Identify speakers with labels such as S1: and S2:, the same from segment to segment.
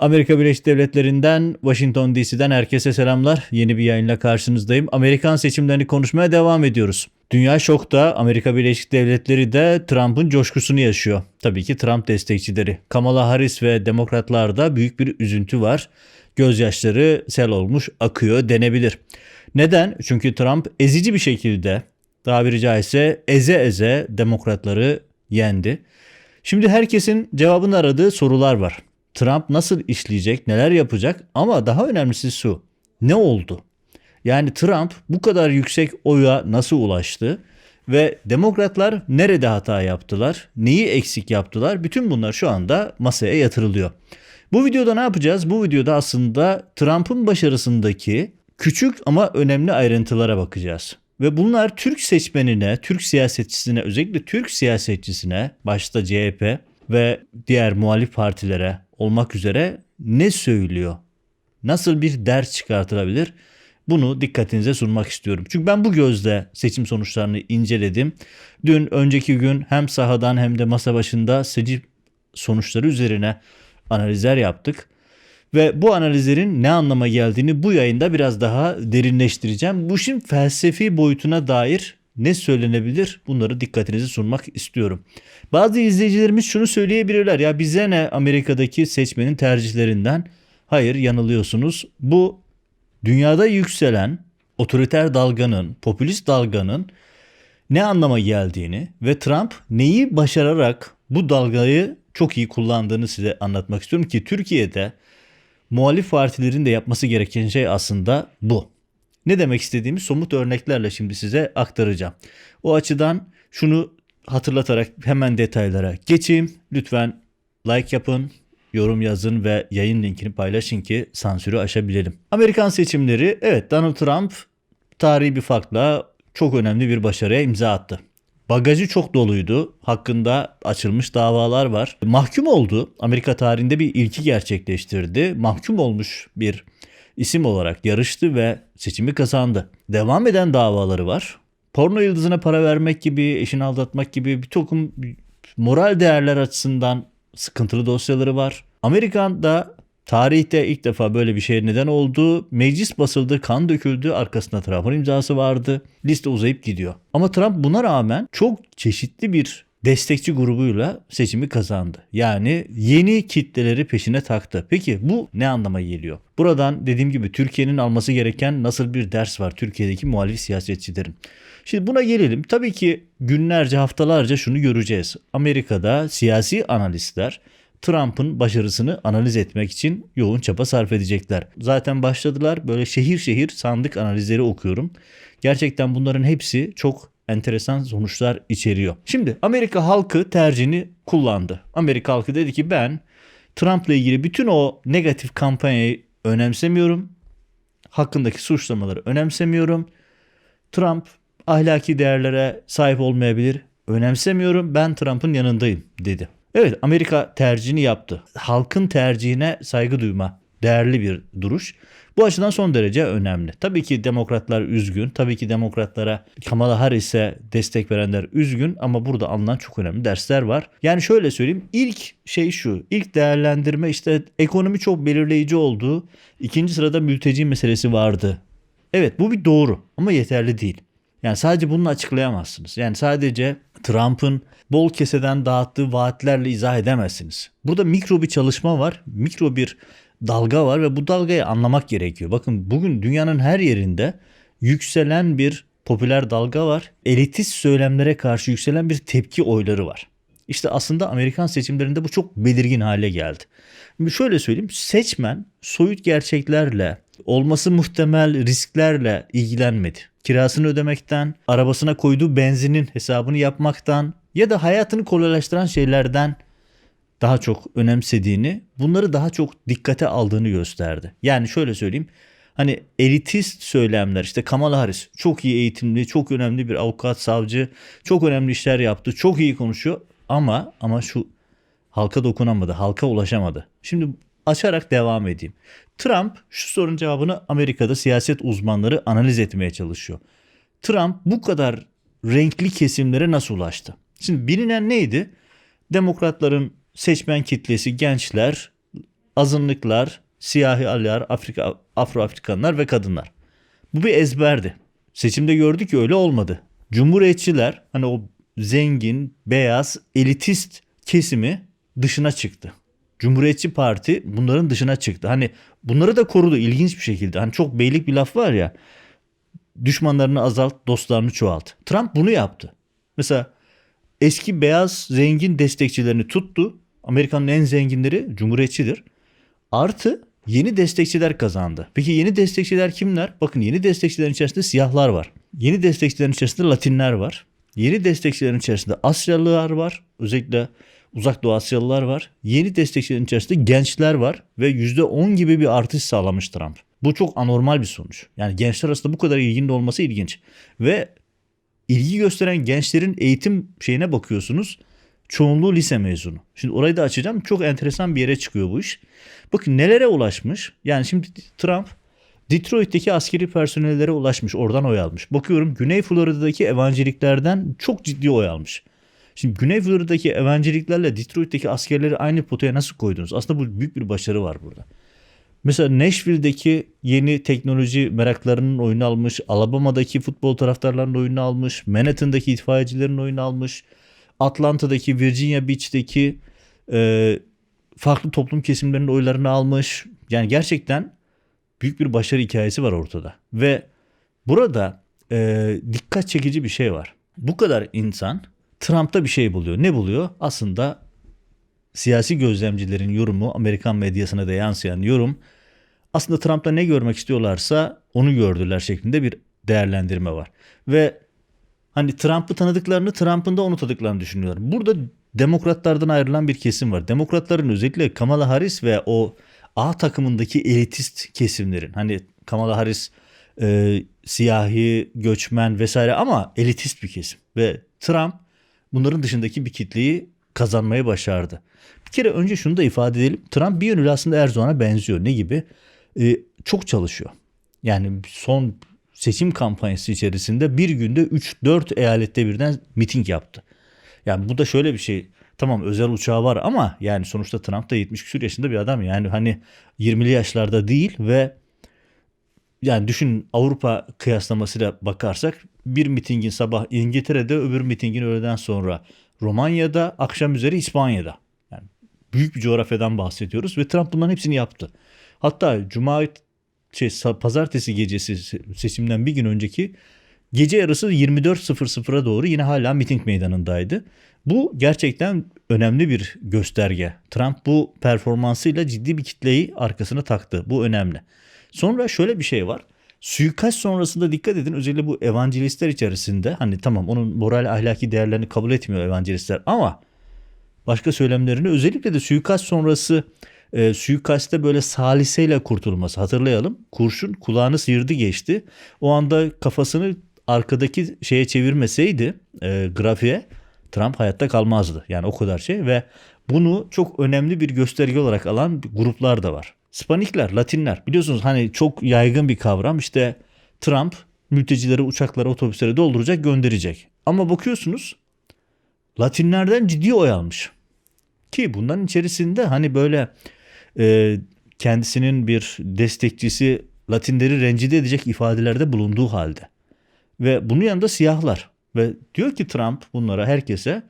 S1: Amerika Birleşik Devletleri'nden Washington DC'den herkese selamlar. Yeni bir yayınla karşınızdayım. Amerikan seçimlerini konuşmaya devam ediyoruz. Dünya şokta, Amerika Birleşik Devletleri de Trump'ın coşkusunu yaşıyor. Tabii ki Trump destekçileri. Kamala Harris ve demokratlarda büyük bir üzüntü var. Gözyaşları sel olmuş, akıyor denebilir. Neden? Çünkü Trump ezici bir şekilde, tabiri caizse eze eze demokratları yendi. Şimdi herkesin cevabını aradığı sorular var. Trump nasıl işleyecek, neler yapacak ama daha önemlisi şu. Ne oldu? Yani Trump bu kadar yüksek oya nasıl ulaştı ve demokratlar nerede hata yaptılar, neyi eksik yaptılar? Bütün bunlar şu anda masaya yatırılıyor. Bu videoda ne yapacağız? Bu videoda aslında Trump'ın başarısındaki küçük ama önemli ayrıntılara bakacağız. Ve bunlar Türk seçmenine, Türk siyasetçisine, özellikle Türk siyasetçisine, başta CHP ve diğer muhalif partilere olmak üzere ne söylüyor? Nasıl bir ders çıkartılabilir? Bunu dikkatinize sunmak istiyorum. Çünkü ben bu gözle seçim sonuçlarını inceledim. Dün önceki gün hem sahadan hem de masa başında seçim sonuçları üzerine analizler yaptık. Ve bu analizlerin ne anlama geldiğini bu yayında biraz daha derinleştireceğim. Bu işin felsefi boyutuna dair ne söylenebilir bunları dikkatinize sunmak istiyorum. Bazı izleyicilerimiz şunu söyleyebilirler ya bize ne Amerika'daki seçmenin tercihlerinden? Hayır yanılıyorsunuz. Bu dünyada yükselen otoriter dalganın, popülist dalganın ne anlama geldiğini ve Trump neyi başararak bu dalgayı çok iyi kullandığını size anlatmak istiyorum ki Türkiye'de muhalif partilerin de yapması gereken şey aslında bu. Ne demek istediğimi somut örneklerle şimdi size aktaracağım. O açıdan şunu hatırlatarak hemen detaylara geçeyim. Lütfen like yapın, yorum yazın ve yayın linkini paylaşın ki sansürü aşabilelim. Amerikan seçimleri evet Donald Trump tarihi bir farkla çok önemli bir başarıya imza attı. Bagajı çok doluydu. Hakkında açılmış davalar var. Mahkum oldu. Amerika tarihinde bir ilki gerçekleştirdi. Mahkum olmuş bir isim olarak yarıştı ve seçimi kazandı. Devam eden davaları var. Porno yıldızına para vermek gibi, eşini aldatmak gibi bir takım moral değerler açısından sıkıntılı dosyaları var. Amerika'da tarihte ilk defa böyle bir şey neden oldu. Meclis basıldı, kan döküldü, arkasında Trump'ın imzası vardı. Liste uzayıp gidiyor. Ama Trump buna rağmen çok çeşitli bir destekçi grubuyla seçimi kazandı. Yani yeni kitleleri peşine taktı. Peki bu ne anlama geliyor? Buradan dediğim gibi Türkiye'nin alması gereken nasıl bir ders var Türkiye'deki muhalif siyasetçilerin? Şimdi buna gelelim. Tabii ki günlerce haftalarca şunu göreceğiz. Amerika'da siyasi analistler Trump'ın başarısını analiz etmek için yoğun çaba sarf edecekler. Zaten başladılar. Böyle şehir şehir sandık analizleri okuyorum. Gerçekten bunların hepsi çok enteresan sonuçlar içeriyor. Şimdi Amerika halkı tercihini kullandı. Amerika halkı dedi ki ben Trump'la ilgili bütün o negatif kampanyayı önemsemiyorum. Hakkındaki suçlamaları önemsemiyorum. Trump ahlaki değerlere sahip olmayabilir. Önemsemiyorum. Ben Trump'ın yanındayım dedi. Evet Amerika tercihini yaptı. Halkın tercihine saygı duyma değerli bir duruş. Bu açıdan son derece önemli. Tabii ki demokratlar üzgün. Tabii ki demokratlara Kamala Harris'e destek verenler üzgün ama burada alınan çok önemli dersler var. Yani şöyle söyleyeyim. İlk şey şu. ilk değerlendirme işte ekonomi çok belirleyici oldu. İkinci sırada mülteci meselesi vardı. Evet bu bir doğru ama yeterli değil. Yani sadece bunu açıklayamazsınız. Yani sadece Trump'ın bol keseden dağıttığı vaatlerle izah edemezsiniz. Burada mikro bir çalışma var. Mikro bir dalga var ve bu dalgayı anlamak gerekiyor. Bakın bugün dünyanın her yerinde yükselen bir popüler dalga var. Elitist söylemlere karşı yükselen bir tepki oyları var. İşte aslında Amerikan seçimlerinde bu çok belirgin hale geldi. Şöyle söyleyeyim seçmen soyut gerçeklerle olması muhtemel risklerle ilgilenmedi. Kirasını ödemekten, arabasına koyduğu benzinin hesabını yapmaktan ya da hayatını kolaylaştıran şeylerden daha çok önemsediğini, bunları daha çok dikkate aldığını gösterdi. Yani şöyle söyleyeyim. Hani elitist söylemler işte Kamala Harris çok iyi eğitimli, çok önemli bir avukat, savcı, çok önemli işler yaptı, çok iyi konuşuyor ama ama şu halka dokunamadı, halka ulaşamadı. Şimdi açarak devam edeyim. Trump şu sorunun cevabını Amerika'da siyaset uzmanları analiz etmeye çalışıyor. Trump bu kadar renkli kesimlere nasıl ulaştı? Şimdi bilinen neydi? Demokratların seçmen kitlesi gençler azınlıklar, siyahiler, Afrika, Afro-Afrikanlar ve kadınlar. Bu bir ezberdi. Seçimde gördük ki öyle olmadı. Cumhuriyetçiler hani o zengin, beyaz, elitist kesimi dışına çıktı. Cumhuriyetçi Parti bunların dışına çıktı. Hani bunları da korudu ilginç bir şekilde. Hani çok beylik bir laf var ya. Düşmanlarını azalt, dostlarını çoğalt. Trump bunu yaptı. Mesela eski beyaz zengin destekçilerini tuttu. Amerika'nın en zenginleri cumhuriyetçidir. Artı yeni destekçiler kazandı. Peki yeni destekçiler kimler? Bakın yeni destekçilerin içerisinde siyahlar var. Yeni destekçilerin içerisinde Latinler var. Yeni destekçilerin içerisinde Asyalılar var. Özellikle Uzak Doğu Asyalılar var. Yeni destekçilerin içerisinde gençler var ve %10 gibi bir artış sağlamış Trump. Bu çok anormal bir sonuç. Yani gençler arasında bu kadar ilginin olması ilginç. Ve ilgi gösteren gençlerin eğitim şeyine bakıyorsunuz. Çoğunluğu lise mezunu. Şimdi orayı da açacağım. Çok enteresan bir yere çıkıyor bu iş. Bakın nelere ulaşmış. Yani şimdi Trump Detroit'teki askeri personellere ulaşmış. Oradan oy almış. Bakıyorum Güney Florida'daki evangeliklerden çok ciddi oy almış. Şimdi Güney Florida'daki evangeliklerle Detroit'teki askerleri aynı potaya nasıl koydunuz? Aslında bu büyük bir başarı var burada. Mesela Nashville'deki yeni teknoloji meraklarının oyunu almış, Alabama'daki futbol taraftarlarının oyunu almış, Manhattan'daki itfaiyecilerin oyunu almış, Atlanta'daki, Virginia Beach'teki e, farklı toplum kesimlerinin oylarını almış. Yani gerçekten büyük bir başarı hikayesi var ortada. Ve burada e, dikkat çekici bir şey var. Bu kadar insan Trump'ta bir şey buluyor. Ne buluyor? Aslında siyasi gözlemcilerin yorumu, Amerikan medyasına da yansıyan yorum aslında Trump'ta ne görmek istiyorlarsa onu gördüler şeklinde bir değerlendirme var. Ve hani Trump'ı tanıdıklarını, Trump'ın da onu tanıdıklarını düşünüyorlar. Burada demokratlardan ayrılan bir kesim var. Demokratların özellikle Kamala Harris ve o A takımındaki elitist kesimlerin hani Kamala Harris e, siyahi, göçmen vesaire ama elitist bir kesim ve Trump bunların dışındaki bir kitleyi kazanmayı başardı. Bir kere önce şunu da ifade edelim. Trump bir yönüyle aslında Erdoğan'a benziyor. Ne gibi? Ee, çok çalışıyor. Yani son seçim kampanyası içerisinde bir günde 3-4 eyalette birden miting yaptı. Yani bu da şöyle bir şey. Tamam özel uçağı var ama yani sonuçta Trump da 70 küsur yaşında bir adam. Yani hani 20'li yaşlarda değil ve yani düşün Avrupa kıyaslamasıyla bakarsak bir mitingin sabah İngiltere'de öbür mitingin öğleden sonra Romanya'da akşam üzeri İspanya'da. Yani büyük bir coğrafyadan bahsediyoruz ve Trump bunların hepsini yaptı. Hatta cuma şey, pazartesi gecesi seçimden bir gün önceki gece yarısı 24.00'a doğru yine hala miting meydanındaydı. Bu gerçekten önemli bir gösterge. Trump bu performansıyla ciddi bir kitleyi arkasına taktı. Bu önemli. Sonra şöyle bir şey var. Suikast sonrasında dikkat edin özellikle bu evangelistler içerisinde hani tamam onun moral ahlaki değerlerini kabul etmiyor evangelistler ama başka söylemlerini özellikle de suikast sonrası e, suikaste böyle saliseyle kurtulması hatırlayalım. Kurşun kulağını sıyırdı geçti. O anda kafasını arkadaki şeye çevirmeseydi e, grafiğe Trump hayatta kalmazdı. Yani o kadar şey ve bunu çok önemli bir gösterge olarak alan gruplar da var. Spanikler, Latinler biliyorsunuz hani çok yaygın bir kavram işte Trump mültecileri uçaklara otobüslere dolduracak gönderecek. Ama bakıyorsunuz Latinlerden ciddi oy almış. Ki bunların içerisinde hani böyle e, kendisinin bir destekçisi Latinleri rencide edecek ifadelerde bulunduğu halde. Ve bunun yanında siyahlar. Ve diyor ki Trump bunlara herkese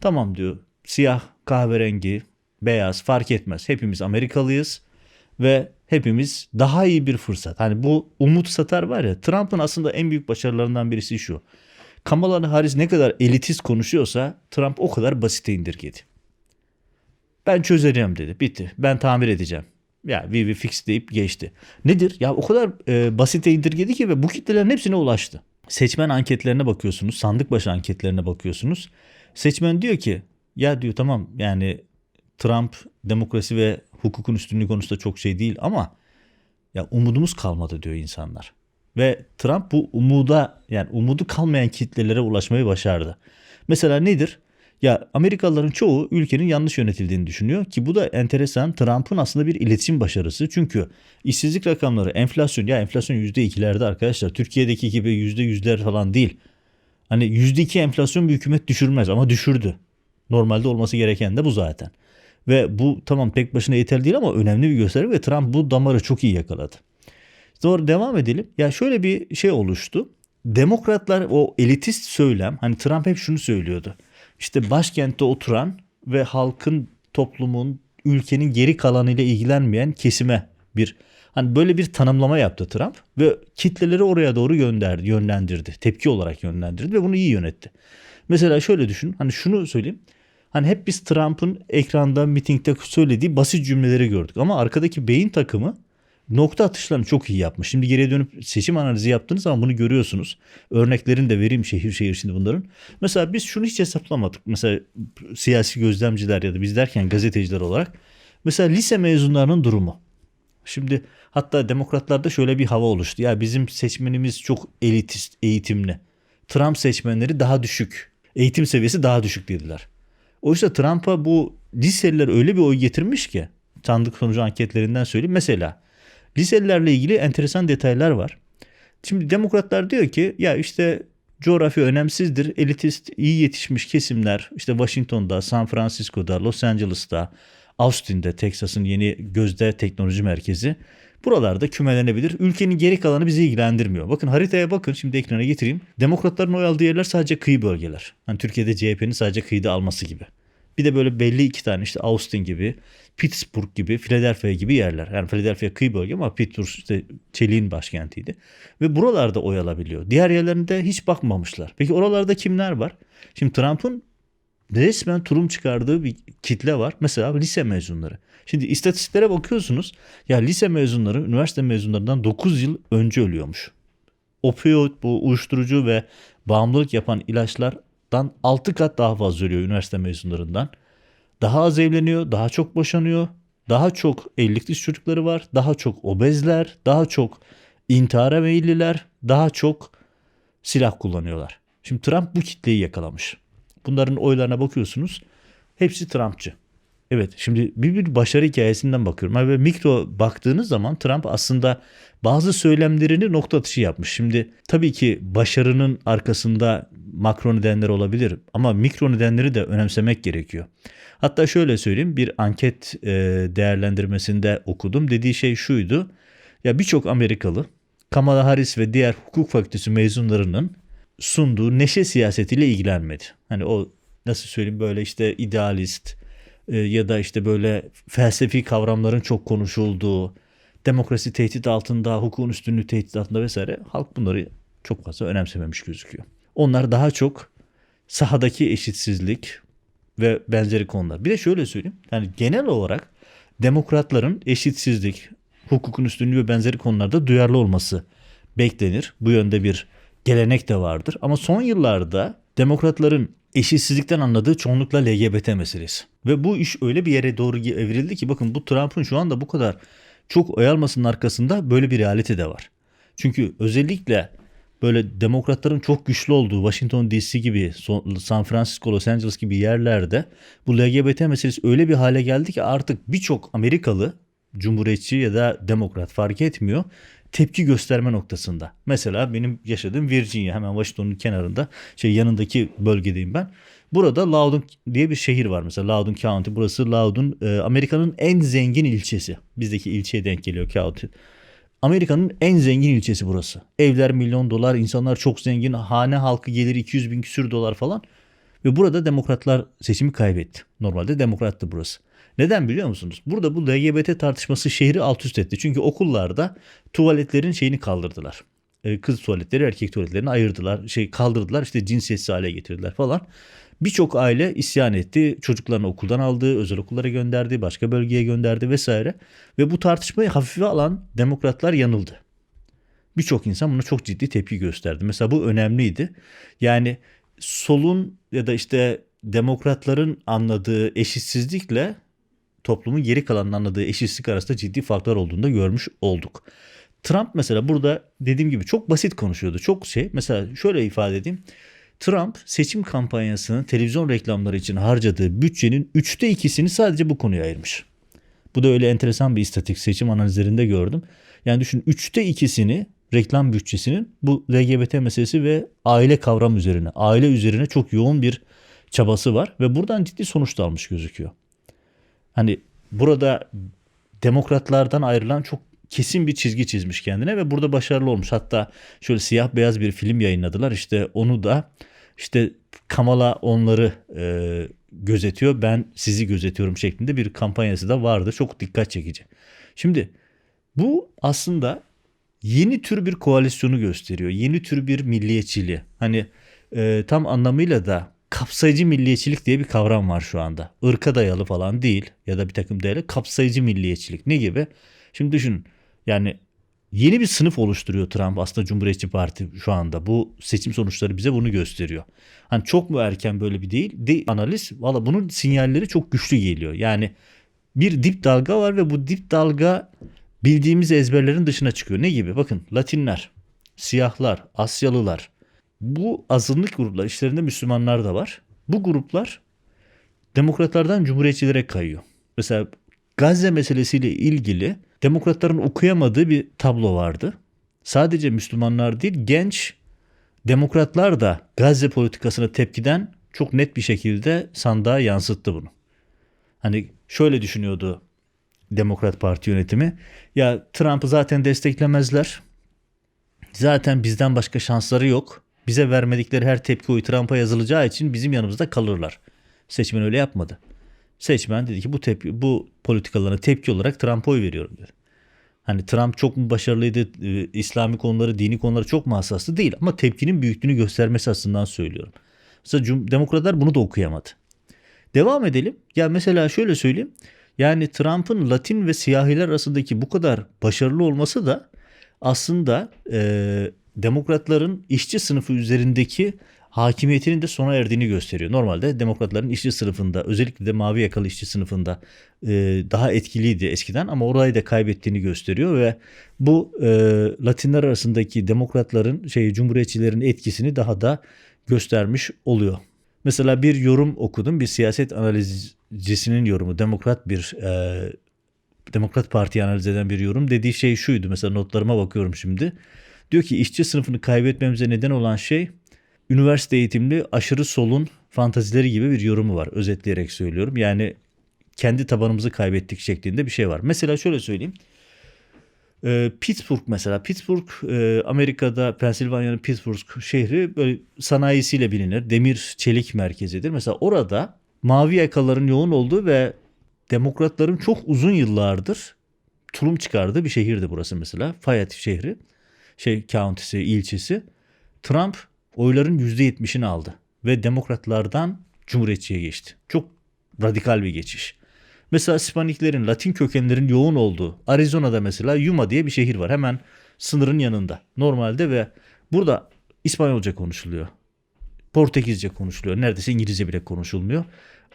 S1: tamam diyor siyah, kahverengi, beyaz fark etmez. Hepimiz Amerikalıyız ve hepimiz daha iyi bir fırsat. Hani bu umut satar var ya Trump'ın aslında en büyük başarılarından birisi şu. Kamala Harris ne kadar elitist konuşuyorsa Trump o kadar basite indirgedi. Ben çözeceğim dedi. Bitti. Ben tamir edeceğim. Ya we will fix deyip geçti. Nedir? Ya o kadar e, basite indirgedi ki ve bu kitlelerin hepsine ulaştı. Seçmen anketlerine bakıyorsunuz. Sandık başı anketlerine bakıyorsunuz. Seçmen diyor ki ya diyor tamam yani Trump demokrasi ve hukukun üstünlüğü konusunda çok şey değil ama ya umudumuz kalmadı diyor insanlar. Ve Trump bu umuda yani umudu kalmayan kitlelere ulaşmayı başardı. Mesela nedir? Ya Amerikalıların çoğu ülkenin yanlış yönetildiğini düşünüyor ki bu da enteresan. Trump'ın aslında bir iletişim başarısı. Çünkü işsizlik rakamları, enflasyon ya enflasyon %2'lerde arkadaşlar. Türkiye'deki gibi %100'ler falan değil. Hani %2 enflasyon bir hükümet düşürmez ama düşürdü. Normalde olması gereken de bu zaten. Ve bu tamam tek başına yeterli değil ama önemli bir gösteri ve Trump bu damarı çok iyi yakaladı. Sonra devam edelim. Ya şöyle bir şey oluştu. Demokratlar o elitist söylem hani Trump hep şunu söylüyordu. İşte başkentte oturan ve halkın toplumun ülkenin geri kalanıyla ilgilenmeyen kesime bir hani böyle bir tanımlama yaptı Trump ve kitleleri oraya doğru gönderdi, yönlendirdi. Tepki olarak yönlendirdi ve bunu iyi yönetti. Mesela şöyle düşün. Hani şunu söyleyeyim. Hani hep biz Trump'ın ekranda, mitingde söylediği basit cümleleri gördük. Ama arkadaki beyin takımı nokta atışlarını çok iyi yapmış. Şimdi geriye dönüp seçim analizi yaptığınız zaman bunu görüyorsunuz. Örneklerini de vereyim şehir şehir şimdi bunların. Mesela biz şunu hiç hesaplamadık. Mesela siyasi gözlemciler ya da biz derken gazeteciler olarak. Mesela lise mezunlarının durumu. Şimdi hatta demokratlarda şöyle bir hava oluştu. Ya bizim seçmenimiz çok elitist, eğitimli. Trump seçmenleri daha düşük. Eğitim seviyesi daha düşük dediler. Oysa Trump'a bu liseliler öyle bir oy getirmiş ki sandık sonucu anketlerinden söyleyeyim. Mesela liselilerle ilgili enteresan detaylar var. Şimdi demokratlar diyor ki ya işte coğrafya önemsizdir. Elitist, iyi yetişmiş kesimler işte Washington'da, San Francisco'da, Los Angeles'ta, Austin'de, Texas'ın yeni gözde teknoloji merkezi. Buralarda kümelenebilir. Ülkenin geri kalanı bizi ilgilendirmiyor. Bakın haritaya bakın şimdi ekrana getireyim. Demokratların oy aldığı yerler sadece kıyı bölgeler. Hani Türkiye'de CHP'nin sadece kıyıda alması gibi. Bir de böyle belli iki tane işte Austin gibi, Pittsburgh gibi, Philadelphia gibi yerler. Yani Philadelphia kıyı bölge ama Pittsburgh işte çeliğin başkentiydi. Ve buralarda oy alabiliyor. Diğer yerlerinde hiç bakmamışlar. Peki oralarda kimler var? Şimdi Trump'ın resmen turum çıkardığı bir kitle var. Mesela lise mezunları. Şimdi istatistiklere bakıyorsunuz. Ya lise mezunları üniversite mezunlarından 9 yıl önce ölüyormuş. Opioid bu uyuşturucu ve bağımlılık yapan ilaçlardan 6 kat daha fazla ölüyor üniversite mezunlarından. Daha az evleniyor, daha çok boşanıyor, daha çok evlilik dışı çocukları var, daha çok obezler, daha çok intihara meyilliler, daha çok silah kullanıyorlar. Şimdi Trump bu kitleyi yakalamış. Bunların oylarına bakıyorsunuz. Hepsi Trumpçı. Evet şimdi bir, bir başarı hikayesinden bakıyorum. Ve mikro baktığınız zaman Trump aslında bazı söylemlerini nokta atışı yapmış. Şimdi tabii ki başarının arkasında makro nedenler olabilir ama mikro nedenleri de önemsemek gerekiyor. Hatta şöyle söyleyeyim bir anket e, değerlendirmesinde okudum. Dediği şey şuydu. Ya birçok Amerikalı Kamala Harris ve diğer hukuk fakültesi mezunlarının sunduğu neşe siyasetiyle ilgilenmedi. Hani o nasıl söyleyeyim böyle işte idealist e, ya da işte böyle felsefi kavramların çok konuşulduğu, demokrasi tehdit altında, hukukun üstünlüğü tehdit altında vesaire halk bunları çok fazla önemsememiş gözüküyor. Onlar daha çok sahadaki eşitsizlik ve benzeri konular. Bir de şöyle söyleyeyim. Yani genel olarak demokratların eşitsizlik, hukukun üstünlüğü ve benzeri konularda duyarlı olması beklenir. Bu yönde bir gelenek de vardır. Ama son yıllarda demokratların eşitsizlikten anladığı çoğunlukla LGBT meselesi. Ve bu iş öyle bir yere doğru evrildi ki bakın bu Trump'ın şu anda bu kadar çok oy almasının arkasında böyle bir realite de var. Çünkü özellikle böyle demokratların çok güçlü olduğu Washington DC gibi, San Francisco, Los Angeles gibi yerlerde bu LGBT meselesi öyle bir hale geldi ki artık birçok Amerikalı cumhuriyetçi ya da demokrat fark etmiyor tepki gösterme noktasında. Mesela benim yaşadığım Virginia hemen Washington'un kenarında şey yanındaki bölgedeyim ben. Burada Loudoun diye bir şehir var mesela Loudoun County. Burası Loudoun e, Amerika'nın en zengin ilçesi. Bizdeki ilçeye denk geliyor county. Amerika'nın en zengin ilçesi burası. Evler milyon dolar, insanlar çok zengin, hane halkı gelir 200 bin küsür dolar falan. Ve burada demokratlar seçimi kaybetti. Normalde demokrattı burası. Neden biliyor musunuz? Burada bu LGBT tartışması şehri alt üst etti. Çünkü okullarda tuvaletlerin şeyini kaldırdılar. Ee, kız tuvaletleri erkek tuvaletlerini ayırdılar. Şey kaldırdılar işte cinsiyetsiz hale getirdiler falan. Birçok aile isyan etti. Çocuklarını okuldan aldı, özel okullara gönderdi, başka bölgeye gönderdi vesaire. Ve bu tartışmayı hafife alan demokratlar yanıldı. Birçok insan buna çok ciddi tepki gösterdi. Mesela bu önemliydi. Yani solun ya da işte demokratların anladığı eşitsizlikle toplumun geri kalanının anladığı eşitsizlik arasında ciddi farklar olduğunu da görmüş olduk. Trump mesela burada dediğim gibi çok basit konuşuyordu. Çok şey mesela şöyle ifade edeyim. Trump seçim kampanyasının televizyon reklamları için harcadığı bütçenin üçte ikisini sadece bu konuya ayırmış. Bu da öyle enteresan bir istatik seçim analizlerinde gördüm. Yani düşün üçte ikisini reklam bütçesinin bu LGBT meselesi ve aile kavram üzerine, aile üzerine çok yoğun bir çabası var ve buradan ciddi sonuç da almış gözüküyor. Hani burada demokratlardan ayrılan çok kesin bir çizgi çizmiş kendine ve burada başarılı olmuş. Hatta şöyle siyah beyaz bir film yayınladılar. İşte onu da işte Kamala onları e, gözetiyor. Ben sizi gözetiyorum şeklinde bir kampanyası da vardı. Çok dikkat çekici. Şimdi bu aslında yeni tür bir koalisyonu gösteriyor. Yeni tür bir milliyetçiliği. Hani e, tam anlamıyla da kapsayıcı milliyetçilik diye bir kavram var şu anda. Irka dayalı falan değil ya da bir takım değerli kapsayıcı milliyetçilik. Ne gibi? Şimdi düşünün yani yeni bir sınıf oluşturuyor Trump aslında Cumhuriyetçi Parti şu anda. Bu seçim sonuçları bize bunu gösteriyor. Hani çok mu erken böyle bir değil? De, analiz valla bunun sinyalleri çok güçlü geliyor. Yani bir dip dalga var ve bu dip dalga bildiğimiz ezberlerin dışına çıkıyor. Ne gibi? Bakın Latinler, siyahlar, Asyalılar. Bu azınlık gruplar, işlerinde Müslümanlar da var. Bu gruplar demokratlardan cumhuriyetçilere kayıyor. Mesela Gazze meselesiyle ilgili demokratların okuyamadığı bir tablo vardı. Sadece Müslümanlar değil genç demokratlar da Gazze politikasına tepkiden çok net bir şekilde sandığa yansıttı bunu. Hani şöyle düşünüyordu Demokrat Parti yönetimi. Ya Trump'ı zaten desteklemezler. Zaten bizden başka şansları yok. Bize vermedikleri her tepki oyu Trump'a yazılacağı için bizim yanımızda kalırlar. Seçmen öyle yapmadı. Seçmen dedi ki bu tepki, bu politikalarına tepki olarak Trump'a oy veriyorum dedi. Hani Trump çok mu başarılıydı, e, İslami konuları, dini konuları çok mu hassastı değil ama tepkinin büyüklüğünü göstermesi açısından söylüyorum. Mesela Cum- demokratlar bunu da okuyamadı. Devam edelim. Ya mesela şöyle söyleyeyim. Yani Trump'ın Latin ve siyahiler arasındaki bu kadar başarılı olması da aslında e, demokratların işçi sınıfı üzerindeki hakimiyetinin de sona erdiğini gösteriyor. Normalde demokratların işçi sınıfında özellikle de mavi yakalı işçi sınıfında e, daha etkiliydi eskiden ama orayı da kaybettiğini gösteriyor ve bu e, Latinler arasındaki demokratların şey cumhuriyetçilerin etkisini daha da göstermiş oluyor. Mesela bir yorum okudum. Bir siyaset analizcisinin yorumu. Demokrat bir e, Demokrat Parti analiz eden bir yorum. Dediği şey şuydu. Mesela notlarıma bakıyorum şimdi. Diyor ki işçi sınıfını kaybetmemize neden olan şey üniversite eğitimli aşırı solun fantazileri gibi bir yorumu var. Özetleyerek söylüyorum. Yani kendi tabanımızı kaybettik şeklinde bir şey var. Mesela şöyle söyleyeyim. Ee, Pittsburgh mesela Pittsburgh e, Amerika'da Pensilvanya'nın Pittsburgh şehri böyle sanayisiyle bilinir. Demir çelik merkezidir. Mesela orada mavi yakaların yoğun olduğu ve demokratların çok uzun yıllardır tulum çıkardığı bir şehirdi burası mesela. Fayette şehri. Şey county'si, ilçesi. Trump oyların %70'ini aldı ve demokratlardan cumhuriyetçiye geçti. Çok radikal bir geçiş. Mesela Hispaniklerin, Latin kökenlerin yoğun olduğu Arizona'da mesela Yuma diye bir şehir var. Hemen sınırın yanında. Normalde ve burada İspanyolca konuşuluyor. Portekizce konuşuluyor. Neredeyse İngilizce bile konuşulmuyor.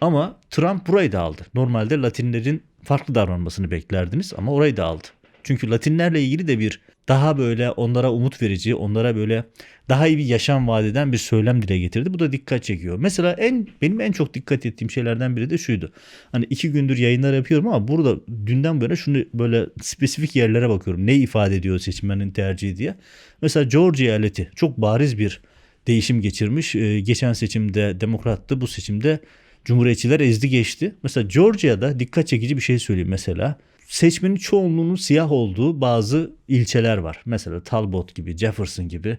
S1: Ama Trump burayı da aldı. Normalde Latinlerin farklı davranmasını beklerdiniz ama orayı da aldı. Çünkü Latinlerle ilgili de bir daha böyle onlara umut verici, onlara böyle daha iyi bir yaşam vaat eden bir söylem dile getirdi. Bu da dikkat çekiyor. Mesela en benim en çok dikkat ettiğim şeylerden biri de şuydu. Hani iki gündür yayınlar yapıyorum ama burada dünden böyle şunu böyle spesifik yerlere bakıyorum. Ne ifade ediyor seçmenin tercihi diye. Mesela Georgia eyaleti çok bariz bir değişim geçirmiş. Ee, geçen seçimde demokrattı. Bu seçimde Cumhuriyetçiler ezdi geçti. Mesela Georgia'da dikkat çekici bir şey söyleyeyim mesela seçmenin çoğunluğunun siyah olduğu bazı ilçeler var. Mesela Talbot gibi, Jefferson gibi.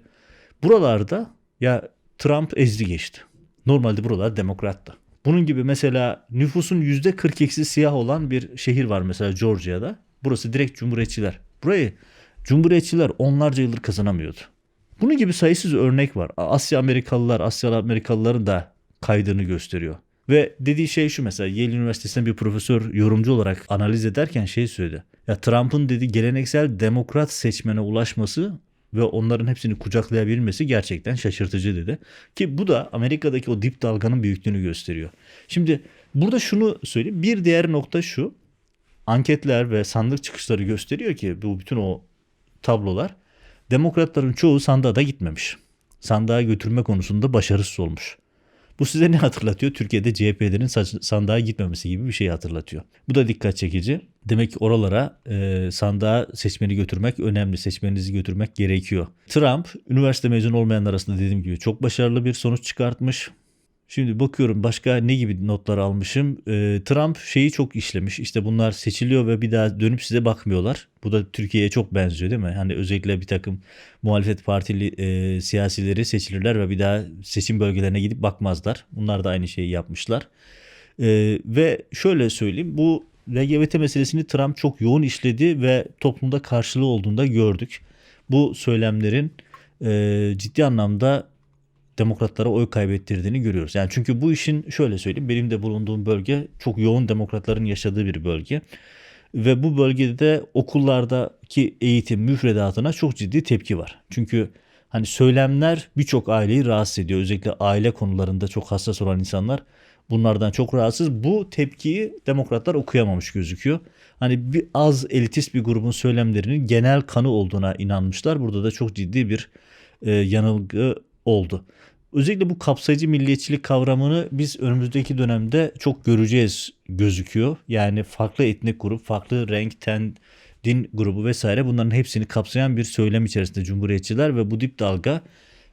S1: Buralarda ya Trump ezdi geçti. Normalde buralar demokrattı. Bunun gibi mesela nüfusun yüzde 42'si siyah olan bir şehir var mesela Georgia'da. Burası direkt cumhuriyetçiler. Burayı cumhuriyetçiler onlarca yıldır kazanamıyordu. Bunun gibi sayısız örnek var. Asya Amerikalılar, Asya Amerikalıların da kaydığını gösteriyor. Ve dediği şey şu mesela Yale Üniversitesi'nde bir profesör yorumcu olarak analiz ederken şey söyledi. Ya Trump'ın dedi geleneksel demokrat seçmene ulaşması ve onların hepsini kucaklayabilmesi gerçekten şaşırtıcı dedi. Ki bu da Amerika'daki o dip dalganın büyüklüğünü gösteriyor. Şimdi burada şunu söyleyeyim. Bir diğer nokta şu. Anketler ve sandık çıkışları gösteriyor ki bu bütün o tablolar demokratların çoğu sandığa da gitmemiş. Sandığa götürme konusunda başarısız olmuş. Bu size ne hatırlatıyor? Türkiye'de CHP'lerin sandığa gitmemesi gibi bir şeyi hatırlatıyor. Bu da dikkat çekici. Demek ki oralara e, sandığa seçmeni götürmek önemli. Seçmeninizi götürmek gerekiyor. Trump üniversite mezunu olmayanlar arasında dediğim gibi çok başarılı bir sonuç çıkartmış. Şimdi bakıyorum başka ne gibi notlar almışım. Ee, Trump şeyi çok işlemiş. İşte bunlar seçiliyor ve bir daha dönüp size bakmıyorlar. Bu da Türkiye'ye çok benziyor değil mi? Hani özellikle bir takım muhalefet partili e, siyasileri seçilirler ve bir daha seçim bölgelerine gidip bakmazlar. Bunlar da aynı şeyi yapmışlar. Ee, ve şöyle söyleyeyim bu LGBT meselesini Trump çok yoğun işledi ve toplumda karşılığı olduğunda gördük. Bu söylemlerin e, ciddi anlamda demokratlara oy kaybettirdiğini görüyoruz. Yani çünkü bu işin şöyle söyleyeyim benim de bulunduğum bölge çok yoğun demokratların yaşadığı bir bölge. Ve bu bölgede de okullardaki eğitim müfredatına çok ciddi tepki var. Çünkü hani söylemler birçok aileyi rahatsız ediyor. Özellikle aile konularında çok hassas olan insanlar bunlardan çok rahatsız. Bu tepkiyi demokratlar okuyamamış gözüküyor. Hani bir az elitist bir grubun söylemlerinin genel kanı olduğuna inanmışlar. Burada da çok ciddi bir e, yanılgı oldu. Özellikle bu kapsayıcı milliyetçilik kavramını biz önümüzdeki dönemde çok göreceğiz gözüküyor. Yani farklı etnik grup, farklı renk, ten, din grubu vesaire bunların hepsini kapsayan bir söylem içerisinde cumhuriyetçiler ve bu dip dalga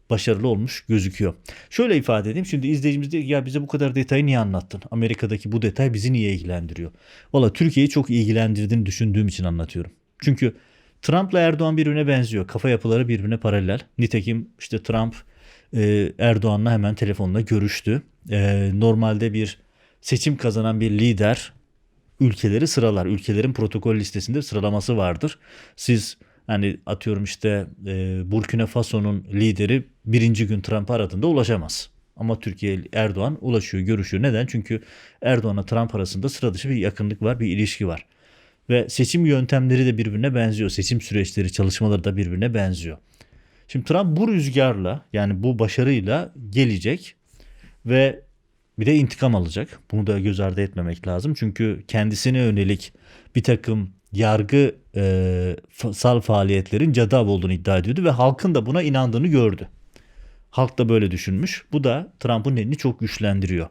S1: başarılı olmuş gözüküyor. Şöyle ifade edeyim. Şimdi izleyicimiz diyor ya bize bu kadar detayı niye anlattın? Amerika'daki bu detay bizi niye ilgilendiriyor? Valla Türkiye'yi çok ilgilendirdiğini düşündüğüm için anlatıyorum. Çünkü Trump'la Erdoğan birbirine benziyor. Kafa yapıları birbirine paralel. Nitekim işte Trump e, Erdoğan'la hemen telefonla görüştü. E, normalde bir seçim kazanan bir lider ülkeleri sıralar. Ülkelerin protokol listesinde sıralaması vardır. Siz hani atıyorum işte e, Burkina Faso'nun lideri birinci gün Trump aradığında ulaşamaz. Ama Türkiye Erdoğan ulaşıyor, görüşüyor. Neden? Çünkü Erdoğan'la Trump arasında sıra dışı bir yakınlık var, bir ilişki var. Ve seçim yöntemleri de birbirine benziyor. Seçim süreçleri, çalışmaları da birbirine benziyor. Şimdi Trump bu rüzgarla yani bu başarıyla gelecek ve bir de intikam alacak. Bunu da göz ardı etmemek lazım. Çünkü kendisine yönelik bir takım yargı e, sal faaliyetlerin cadav olduğunu iddia ediyordu ve halkın da buna inandığını gördü. Halk da böyle düşünmüş. Bu da Trump'ın elini çok güçlendiriyor.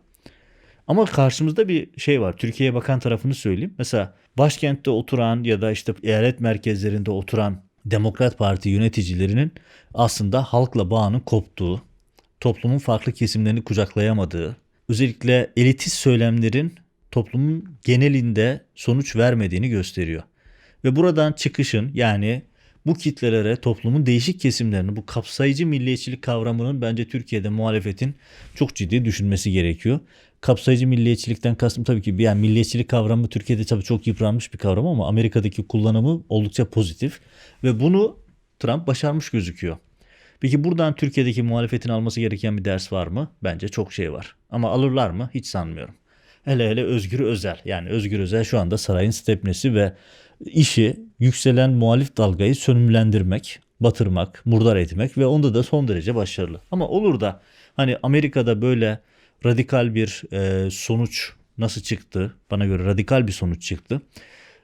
S1: Ama karşımızda bir şey var. Türkiye'ye bakan tarafını söyleyeyim. Mesela başkentte oturan ya da işte eyalet merkezlerinde oturan Demokrat Parti yöneticilerinin aslında halkla bağının koptuğu, toplumun farklı kesimlerini kucaklayamadığı, özellikle elitist söylemlerin toplumun genelinde sonuç vermediğini gösteriyor. Ve buradan çıkışın yani bu kitlelere toplumun değişik kesimlerini bu kapsayıcı milliyetçilik kavramının bence Türkiye'de muhalefetin çok ciddi düşünmesi gerekiyor. Kapsayıcı milliyetçilikten kastım tabii ki yani milliyetçilik kavramı Türkiye'de tabii çok yıpranmış bir kavram ama Amerika'daki kullanımı oldukça pozitif ve bunu Trump başarmış gözüküyor. Peki buradan Türkiye'deki muhalefetin alması gereken bir ders var mı? Bence çok şey var. Ama alırlar mı? Hiç sanmıyorum. Hele hele Özgür Özel. Yani Özgür Özel şu anda sarayın stepnesi ve işi yükselen muhalif dalgayı sönümlendirmek, batırmak, murdar etmek ve onda da son derece başarılı. Ama olur da hani Amerika'da böyle radikal bir e, sonuç nasıl çıktı? Bana göre radikal bir sonuç çıktı.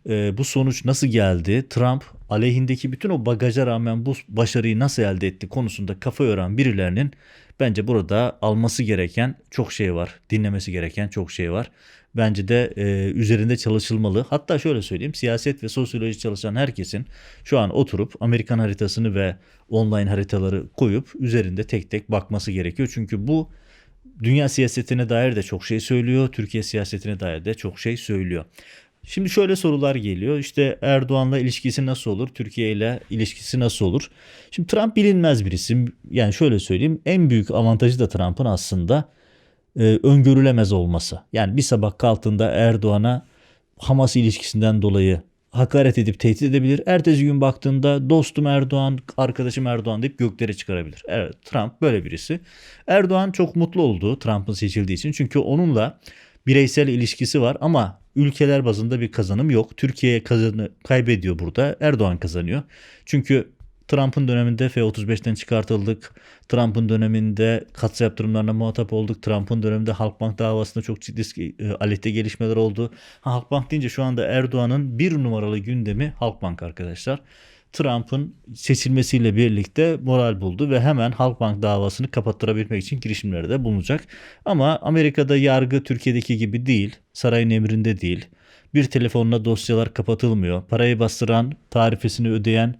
S1: E, bu sonuç nasıl geldi? Trump aleyhindeki bütün o bagaja rağmen bu başarıyı nasıl elde etti konusunda kafa yoran birilerinin bence burada alması gereken çok şey var. Dinlemesi gereken çok şey var. Bence de e, üzerinde çalışılmalı. Hatta şöyle söyleyeyim siyaset ve sosyoloji çalışan herkesin şu an oturup Amerikan haritasını ve online haritaları koyup üzerinde tek tek bakması gerekiyor. Çünkü bu dünya siyasetine dair de çok şey söylüyor. Türkiye siyasetine dair de çok şey söylüyor. Şimdi şöyle sorular geliyor. İşte Erdoğan'la ilişkisi nasıl olur? Türkiye ile ilişkisi nasıl olur? Şimdi Trump bilinmez bir isim. Yani şöyle söyleyeyim. En büyük avantajı da Trump'ın aslında e, öngörülemez olması. Yani bir sabah kalktığında Erdoğan'a Hamas ilişkisinden dolayı hakaret edip tehdit edebilir. Ertesi gün baktığında dostum Erdoğan, arkadaşım Erdoğan deyip göklere çıkarabilir. Evet Trump böyle birisi. Erdoğan çok mutlu oldu Trump'ın seçildiği için. Çünkü onunla bireysel ilişkisi var ama ülkeler bazında bir kazanım yok. Türkiye kazanı kaybediyor burada. Erdoğan kazanıyor. Çünkü Trump'ın döneminde F-35'ten çıkartıldık. Trump'ın döneminde katsa yaptırımlarına muhatap olduk. Trump'ın döneminde Halkbank davasında çok ciddi e, aleyhte gelişmeler oldu. Ha, Halkbank deyince şu anda Erdoğan'ın bir numaralı gündemi Halkbank arkadaşlar. Trump'ın seçilmesiyle birlikte moral buldu ve hemen Halkbank davasını kapattırabilmek için girişimlerde bulunacak. Ama Amerika'da yargı Türkiye'deki gibi değil, sarayın emrinde değil. Bir telefonla dosyalar kapatılmıyor. Parayı bastıran, tarifesini ödeyen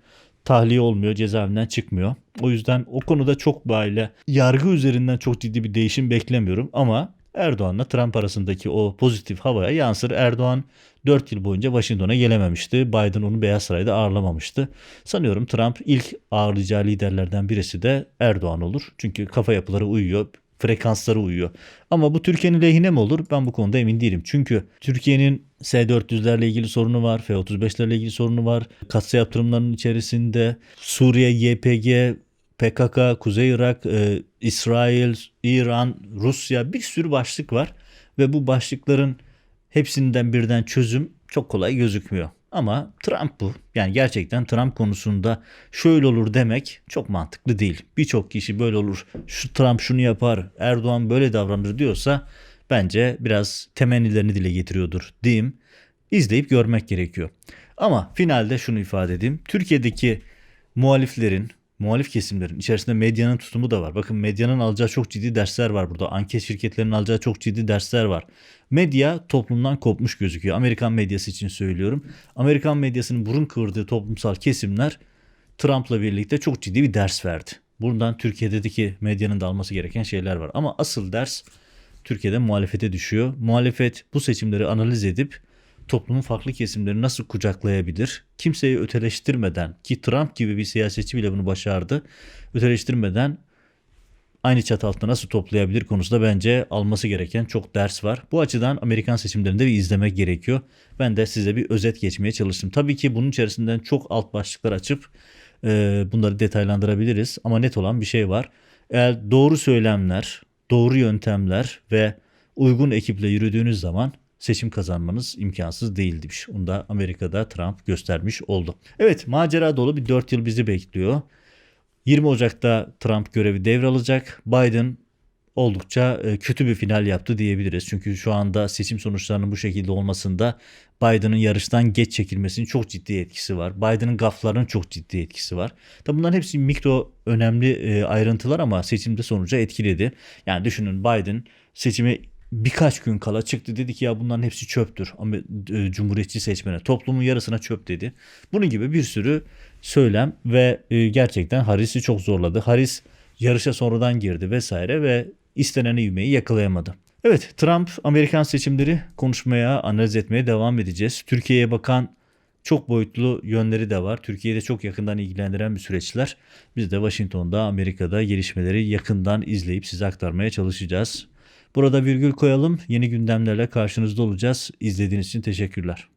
S1: tahliye olmuyor, cezaevinden çıkmıyor. O yüzden o konuda çok böyle yargı üzerinden çok ciddi bir değişim beklemiyorum ama Erdoğan'la Trump arasındaki o pozitif havaya yansır. Erdoğan 4 yıl boyunca Washington'a gelememişti. Biden onu Beyaz Saray'da ağırlamamıştı. Sanıyorum Trump ilk ağırlayacağı liderlerden birisi de Erdoğan olur. Çünkü kafa yapıları uyuyor, frekansları uyuyor. Ama bu Türkiye'nin lehine mi olur? Ben bu konuda emin değilim. Çünkü Türkiye'nin S-400'lerle ilgili sorunu var, F-35'lerle ilgili sorunu var. Katsa yaptırımlarının içerisinde Suriye, YPG, PKK, Kuzey Irak, e, İsrail, İran, Rusya bir sürü başlık var ve bu başlıkların hepsinden birden çözüm çok kolay gözükmüyor. Ama Trump bu. Yani gerçekten Trump konusunda şöyle olur demek çok mantıklı değil. Birçok kişi böyle olur. Şu Trump şunu yapar, Erdoğan böyle davranır diyorsa bence biraz temennilerini dile getiriyordur diyeyim. İzleyip görmek gerekiyor. Ama finalde şunu ifade edeyim. Türkiye'deki muhaliflerin, muhalif kesimlerin içerisinde medyanın tutumu da var. Bakın medyanın alacağı çok ciddi dersler var burada. Anket şirketlerinin alacağı çok ciddi dersler var. Medya toplumdan kopmuş gözüküyor. Amerikan medyası için söylüyorum. Amerikan medyasının burun kıvırdığı toplumsal kesimler Trump'la birlikte çok ciddi bir ders verdi. Buradan Türkiye'deki medyanın da alması gereken şeyler var. Ama asıl ders Türkiye'de muhalefete düşüyor. Muhalefet bu seçimleri analiz edip toplumun farklı kesimlerini nasıl kucaklayabilir? Kimseyi öteleştirmeden ki Trump gibi bir siyasetçi bile bunu başardı. Öteleştirmeden aynı çatı altında nasıl toplayabilir konusunda bence alması gereken çok ders var. Bu açıdan Amerikan seçimlerinde bir izlemek gerekiyor. Ben de size bir özet geçmeye çalıştım. Tabii ki bunun içerisinden çok alt başlıklar açıp e, bunları detaylandırabiliriz. Ama net olan bir şey var. Eğer doğru söylemler, doğru yöntemler ve uygun ekiple yürüdüğünüz zaman seçim kazanmanız imkansız değilmiş. Onu da Amerika'da Trump göstermiş oldu. Evet macera dolu bir 4 yıl bizi bekliyor. 20 Ocak'ta Trump görevi devralacak. Biden oldukça e, kötü bir final yaptı diyebiliriz. Çünkü şu anda seçim sonuçlarının bu şekilde olmasında Biden'ın yarıştan geç çekilmesinin çok ciddi etkisi var. Biden'ın gaflarının çok ciddi etkisi var. Tabi bunların hepsi mikro önemli e, ayrıntılar ama seçimde sonuca etkiledi. Yani düşünün Biden seçime birkaç gün kala çıktı dedi ki ya bunların hepsi çöptür. Ama e, Cumhuriyetçi seçmene toplumun yarısına çöp dedi. Bunun gibi bir sürü söylem ve e, gerçekten Harris'i çok zorladı. Harris yarışa sonradan girdi vesaire ve istenen ivmeyi yakalayamadı. Evet Trump Amerikan seçimleri konuşmaya, analiz etmeye devam edeceğiz. Türkiye'ye bakan çok boyutlu yönleri de var. Türkiye'de çok yakından ilgilendiren bir süreçler. Biz de Washington'da, Amerika'da gelişmeleri yakından izleyip size aktarmaya çalışacağız. Burada virgül koyalım. Yeni gündemlerle karşınızda olacağız. İzlediğiniz için teşekkürler.